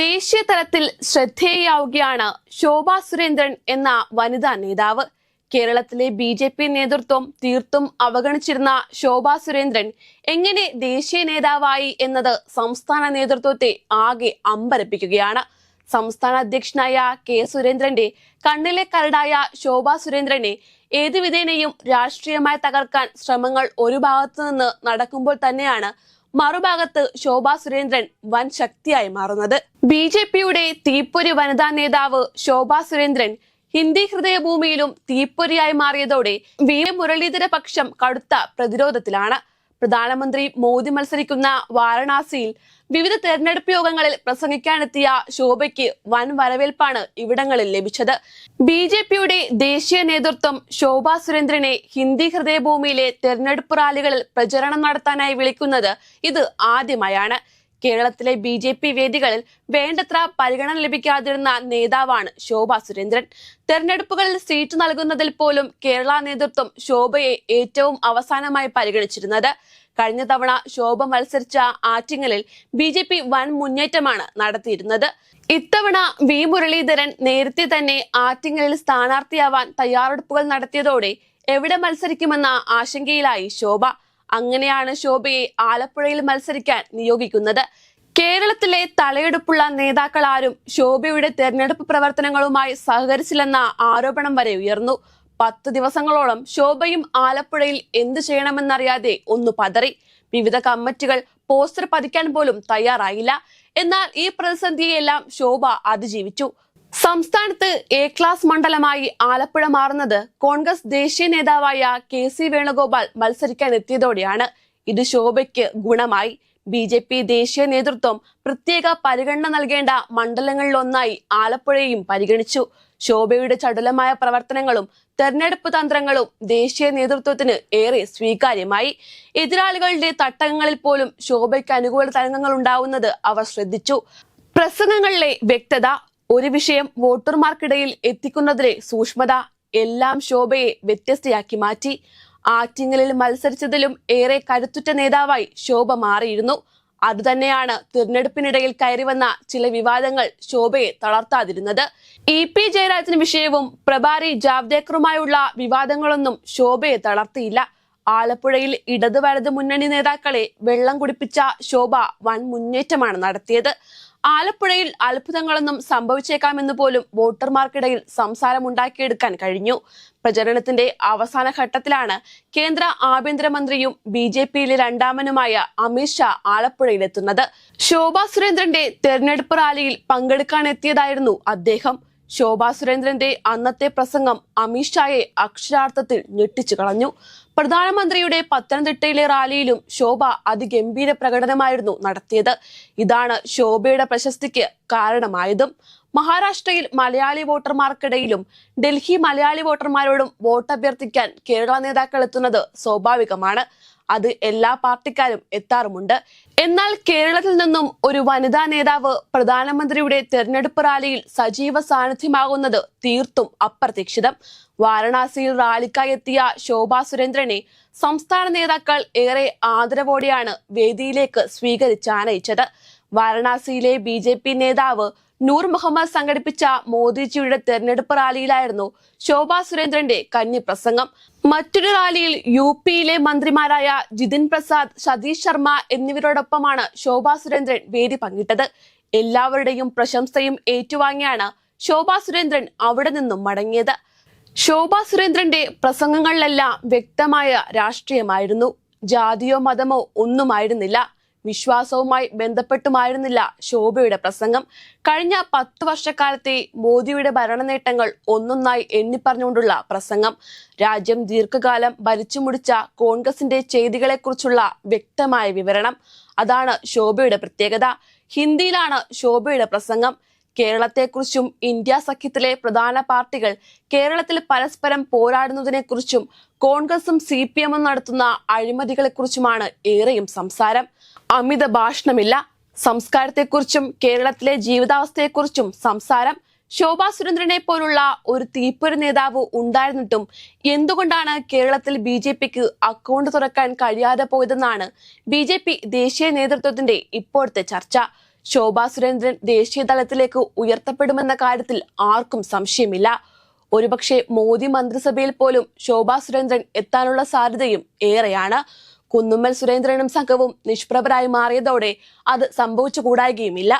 ദേശീയ തലത്തിൽ ശ്രദ്ധേയാവുകയാണ് ശോഭാ സുരേന്ദ്രൻ എന്ന വനിതാ നേതാവ്. കേരളത്തിലെ ബി ജെ പി നേതൃത്വം തീർത്തും അവഗണിച്ചിരുന്ന ശോഭാ സുരേന്ദ്രൻ എങ്ങനെ ദേശീയ നേതാവായി എന്നത് സംസ്ഥാന നേതൃത്വത്തെ ആകെ അമ്പരപ്പിക്കുകയാണ്. സംസ്ഥാന അധ്യക്ഷനായ കെ സുരേന്ദ്രന്റെ കണ്ണിലെ കരടായ ശോഭാ സുരേന്ദ്രനെ ഏതുവിധേനയും രാഷ്ട്രീയമായി തകർക്കാൻ ശ്രമങ്ങൾ ഒരു ഭാഗത്തു നിന്ന് നടക്കുമ്പോൾ തന്നെയാണ് മറുഭാഗത്ത് ശോഭാ സുരേന്ദ്രൻ വൻ ശക്തിയായി മാറുന്നത്. ബി ജെ പിയുടെ തീപ്പൊരി വനിതാ നേതാവ് ശോഭാ സുരേന്ദ്രൻ ഹിന്ദി ഹൃദയഭൂമിയിലും തീപ്പൊരിയായി മാറിയതോടെ വി മുരളീധര പക്ഷം കടുത്ത പ്രതിരോധത്തിലാണ്. പ്രധാനമന്ത്രി മോദി മത്സരിക്കുന്ന വാരണാസിയിൽ വിവിധ തെരഞ്ഞെടുപ്പ് യോഗങ്ങളിൽ പ്രസംഗിക്കാനെത്തിയ ശോഭയ്ക്ക് വൻ വരവേൽപ്പാണ് ഇവിടങ്ങളിൽ ലഭിച്ചത്. ബി ജെ പിയുടെ ദേശീയ നേതൃത്വം ശോഭ സുരേന്ദ്രനെ ഹിന്ദി ഹൃദയഭൂമിയിലെ തെരഞ്ഞെടുപ്പ് റാലികളിൽ പ്രചരണം നടത്താനായി വിളിക്കുന്നത് ഇത് ആദ്യമായാണ്. കേരളത്തിലെ ബി ജെ പി വേദികളിൽ വേണ്ടത്ര പരിഗണന ലഭിക്കാതിരുന്ന നേതാവാണ് ശോഭ സുരേന്ദ്രൻ. തെരഞ്ഞെടുപ്പുകളിൽ സീറ്റ് നൽകുന്നതിൽ പോലും കേരള നേതൃത്വം ശോഭയെ ഏറ്റവും അവസാനമായി പരിഗണിച്ചിരുന്നത്. കഴിഞ്ഞ തവണ ശോഭ മത്സരിച്ച ആറ്റിങ്ങലിൽ ബി ജെ പി വൻ മുന്നേറ്റമാണ് നടത്തിയിരുന്നത്. ഇത്തവണ വി മുരളീധരൻ നേരത്തെ തന്നെ ആറ്റിങ്ങലിൽ സ്ഥാനാർത്ഥിയാവാൻ തയ്യാറെടുപ്പുകൾ നടത്തിയതോടെ എവിടെ മത്സരിക്കുമെന്ന ആശങ്കയിലായി ശോഭ. അങ്ങനെയാണ് ശോഭയെ ആലപ്പുഴയിൽ മത്സരിക്കാൻ നിയോഗിക്കുന്നത്. കേരളത്തിലെ തലയെടുപ്പുള്ള നേതാക്കൾ ആരും ശോഭയുടെ തെരഞ്ഞെടുപ്പ് പ്രവർത്തനങ്ങളുമായി സഹകരിച്ചില്ലെന്ന ആരോപണം വരെ ഉയർന്നു. പത്ത് ദിവസങ്ങളോളം ശോഭയും ആലപ്പുഴയിൽ എന്തു ചെയ്യണമെന്നറിയാതെ ഒന്ന് പതറി. വിവിധ കമ്മിറ്റികൾ പോസ്റ്റർ പതിക്കാൻ പോലും തയ്യാറായില്ല. എന്നാൽ ഈ പ്രതിസന്ധിയെല്ലാം ശോഭ അതിജീവിച്ചു. സംസ്ഥാനത്ത് എ ക്ലാസ് മണ്ഡലമായി ആലപ്പുഴ മാറുന്നത് കോൺഗ്രസ് ദേശീയ നേതാവായ കെ സി വേണുഗോപാൽ മത്സരിക്കാൻ എത്തിയതോടെയാണ്. ഇത് ശോഭയ്ക്ക് ഗുണമായി. ബി ജെ പി ദേശീയ നേതൃത്വം പ്രത്യേക പരിഗണന നൽകേണ്ട മണ്ഡലങ്ങളിലൊന്നായി ആലപ്പുഴയും പരിഗണിച്ചു. ശോഭയുടെ ചടുലമായ പ്രവർത്തനങ്ങളും തെരഞ്ഞെടുപ്പ് തന്ത്രങ്ങളും ദേശീയ നേതൃത്വത്തിന് ഏറെ സ്വീകാര്യമായി. എതിരാളികളുടെ തട്ടകങ്ങളിൽ പോലും ശോഭയ്ക്ക് അനുകൂല തരംഗങ്ങൾ ഉണ്ടാവുന്നത് അവർ ശ്രദ്ധിച്ചു. പ്രസംഗങ്ങളിലെ വ്യക്തത ഒരു വിഷയം വോട്ടർമാർക്കിടയിൽ എത്തിക്കുന്നതിലെ സൂക്ഷ്മത എല്ലാം ശോഭയെ വ്യത്യസ്തയാക്കി മാറ്റി. ആറ്റിങ്ങലിൽ മത്സരിച്ചതിലും ഏറെ കരുത്തുറ്റ നേതാവായി ശോഭ മാറിയിരുന്നു. അതുതന്നെയാണ് തിരഞ്ഞെടുപ്പിനിടയിൽ കയറിവന്ന ചില വിവാദങ്ങൾ ശോഭയെ തളർത്താതിരുന്നത്. ഇ പി ജയരാജൻ വിഷയവും പ്രഭാരി ജാവ്ദേക്കറുമായുള്ള വിവാദങ്ങളൊന്നും ശോഭയെ തളർത്തിയില്ല. ആലപ്പുഴയിൽ ഇടത് വലത് മുന്നണി നേതാക്കളെ വെള്ളം കുടിപ്പിച്ച ശോഭ വൻ മുന്നേറ്റമാണ് നടത്തിയത്. ആലപ്പുഴയിൽ അത്ഭുതങ്ങളൊന്നും സംഭവിച്ചേക്കാമെന്ന് പോലും വോട്ടർമാർക്കിടയിൽ സംസാരമുണ്ടാക്കിയെടുക്കാൻ കഴിഞ്ഞു. പ്രചരണത്തിന്റെ അവസാന ഘട്ടത്തിലാണ് കേന്ദ്ര ആഭ്യന്തരമന്ത്രിയും ബി ജെ പിയിലെ രണ്ടാമനുമായ അമിത് ഷാ ആലപ്പുഴയിലെത്തുന്നത്. ശോഭാ സുരേന്ദ്രന്റെ തെരഞ്ഞെടുപ്പ് റാലിയിൽ പങ്കെടുക്കാനെത്തിയതായിരുന്നു അദ്ദേഹം. ശോഭാ സുരേന്ദ്രന്റെ അന്നത്തെ പ്രസംഗം അമിത്ഷായെ അക്ഷരാർത്ഥത്തിൽ ഞെട്ടിച്ചു കളഞ്ഞു. പ്രധാനമന്ത്രിയുടെ പത്തനംതിട്ടയിലെ റാലിയിലും ശോഭ അതിഗംഭീര പ്രകടനമായിരുന്നു നടത്തിയത്. ഇതാണ് ശോഭയുടെ പ്രശസ്തിക്ക് കാരണമായതും. മഹാരാഷ്ട്രയിൽ മലയാളി വോട്ടർമാർക്കിടയിലും ഡൽഹി മലയാളി വോട്ടർമാരോടും വോട്ട് അഭ്യർത്ഥിക്കാൻ കേരള നേതാക്കൾ എത്തുന്നത് സ്വാഭാവികമാണ്. അത് എല്ലാ പാർട്ടിക്കാരും എത്താറുമുണ്ട്. എന്നാൽ കേരളത്തിൽ നിന്നും ഒരു വനിതാ നേതാവ് പ്രധാനമന്ത്രിയുടെ തെരഞ്ഞെടുപ്പ് റാലിയിൽ സജീവ സാന്നിധ്യമാകുന്നത് തീർത്തും അപ്രതീക്ഷിതം. വാരണാസിയിൽ റാലിക്കായി എത്തിയ ശോഭാ സുരേന്ദ്രനെ സംസ്ഥാന നേതാക്കൾ ഏറെ ആദരവോടെയാണ് വേദിയിലേക്ക് സ്വീകരിച്ചാനയിച്ചത് വാരണാസിയിലെ ബി ജെ പി നേതാവ് നൂർ മുഹമ്മദ് സംഘടിപ്പിച്ച മോദിജിയുടെ തെരഞ്ഞെടുപ്പ് റാലിയിലായിരുന്നു ശോഭാ സുരേന്ദ്രന്റെ കന്നി പ്രസംഗം. മറ്റൊരു റാലിയിൽ യു പിയിലെ മന്ത്രിമാരായ ജിതിൻ പ്രസാദ് സതീഷ് ശർമ്മ എന്നിവരോടൊപ്പമാണ് ശോഭാ സുരേന്ദ്രൻ വേദി പങ്കിട്ടത്. എല്ലാവരുടെയും പ്രശംസയും ഏറ്റുവാങ്ങിയാണ് ശോഭാ സുരേന്ദ്രൻ അവിടെ നിന്നും മടങ്ങിയത്. ശോഭാ സുരേന്ദ്രന്റെ പ്രസംഗങ്ങളിലെല്ലാം വ്യക്തമായ രാഷ്ട്രീയമായിരുന്നു. ജാതിയോ മതമോ ഒന്നുമായിരുന്നില്ല. വിശ്വാസവുമായി ബന്ധപ്പെട്ടുമായിരുന്നില്ല ശോഭയുടെ പ്രസംഗം. കഴിഞ്ഞ പത്ത് വർഷക്കാലത്തെ മോദിയുടെ ഭരണ നേട്ടങ്ങൾ ഒന്നൊന്നായി എണ്ണിപ്പറഞ്ഞുകൊണ്ടുള്ള പ്രസംഗം. രാജ്യം ദീർഘകാലം ഭരിച്ചു മുടിച്ച കോൺഗ്രസിന്റെ ചെയ്തികളെക്കുറിച്ചുള്ള വ്യക്തമായ വിവരണം. അതാണ് ശോഭയുടെ പ്രത്യേകത. ഹിന്ദിയിലാണ് ശോഭയുടെ പ്രസംഗം. കേരളത്തെക്കുറിച്ചും ഇന്ത്യ സഖ്യത്തിലെ പ്രധാന പാർട്ടികൾ കേരളത്തിൽ പരസ്പരം പോരാടുന്നതിനെക്കുറിച്ചും കോൺഗ്രസും സി പി എമ്മും നടത്തുന്ന അഴിമതികളെക്കുറിച്ചുമാണ് ഏറെയും സംസാരം. അമിത ഭാഷണമില്ല. സംസ്കാരത്തെക്കുറിച്ചും കേരളത്തിലെ ജീവിതാവസ്ഥയെക്കുറിച്ചും സംസാരം. ശോഭാ സുരേന്ദ്രനെ പോലുള്ള ഒരു തീപ്പൊരു നേതാവ് ഉണ്ടായിരുന്നിട്ടും എന്തുകൊണ്ടാണ് കേരളത്തിൽ ബി ജെ പിക്ക് അക്കൗണ്ട് തുറക്കാൻ കഴിയാതെ പോയതെന്നാണ് ബി ജെ പി ദേശീയ നേതൃത്വത്തിന്റെ ഇപ്പോഴത്തെ ചർച്ച. ശോഭാ സുരേന്ദ്രൻ ദേശീയ തലത്തിലേക്ക് ഉയർത്തപ്പെടുമെന്ന കാര്യത്തിൽ ആർക്കും സംശയമില്ല. ഒരുപക്ഷെ മോദി മന്ത്രിസഭയിൽ പോലും ശോഭാ സുരേന്ദ്രൻ എത്താനുള്ള സാധ്യതയും ഏറെയാണ്. കുന്നുമ്മൽ സുരേന്ദ്രനും സംഘവും നിഷ്പ്രഭരായി മാറിയതോടെ അത് സംഭവിച്ചുകൂടായികയുമില്ല